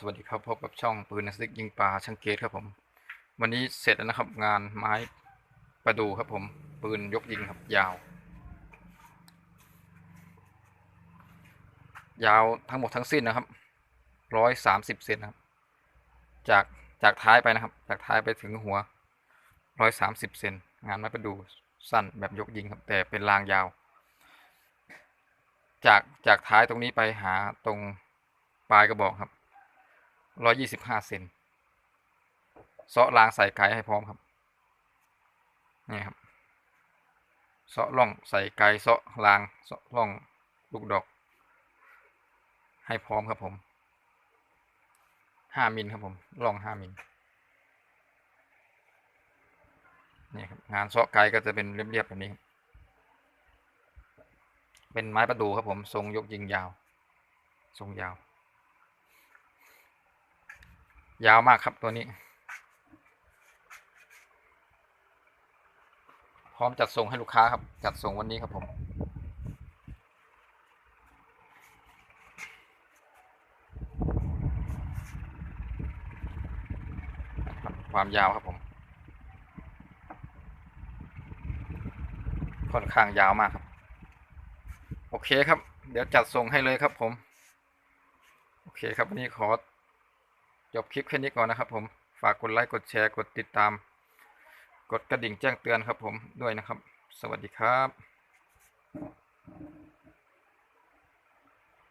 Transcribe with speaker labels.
Speaker 1: สวัสดีครับพบกับช่องปืนนักซิกยิงปลาช่างเกตครับผม วันนี้เสร็จแล้วนะครับ งานไม้ประดูครับผม ปืนยกยิงครับ ยาว ยาวทั้งหมดทั้งสิ้นนะครับร้อยสามสิบเซนครับ จากจากท้ายไปนะครับ จากท้ายไปถึงหัวร้อยสามสิบเซนงานไม้ประดูสั้นแบบยกยิงครับ แต่เป็นรางยาว จากจากท้ายตรงนี้ไปหาตรงปลายกระบอกครับ ร้อยยี่สิบห้าเซนเซาะรางใส่ไกให้พร้อมครับ นี่ครับเซาะร่องใส่ไกเซาะรางเซาะร่องลูกดอก ให้พร้อมครับผมห้ามิลครับผมร่องห้ามิลนี่ครับงานเซาะไกก็จะเป็นเรียบๆแบบนี้ เป็นไม้ประดูครับผมทรงยกยิงยาว ทรงยาว ยาวมากครับตัวนี้ พร้อมจัดส่งให้ลูกค้าครับ จัดส่งวันนี้ครับผม ความยาวครับผม ค่อนข้างยาวมากครับ โอเคครับ เดี๋ยวจัดส่งให้เลยครับผม โอเคครับวันนี้ขอ จบคลิปแค่นี้ก่อนนะครับผม ฝากกดไลค์ กดแชร์ กดติดตาม กดกระดิ่งแจ้งเตือนครับผมด้วยนะครับ สวัสดีครับ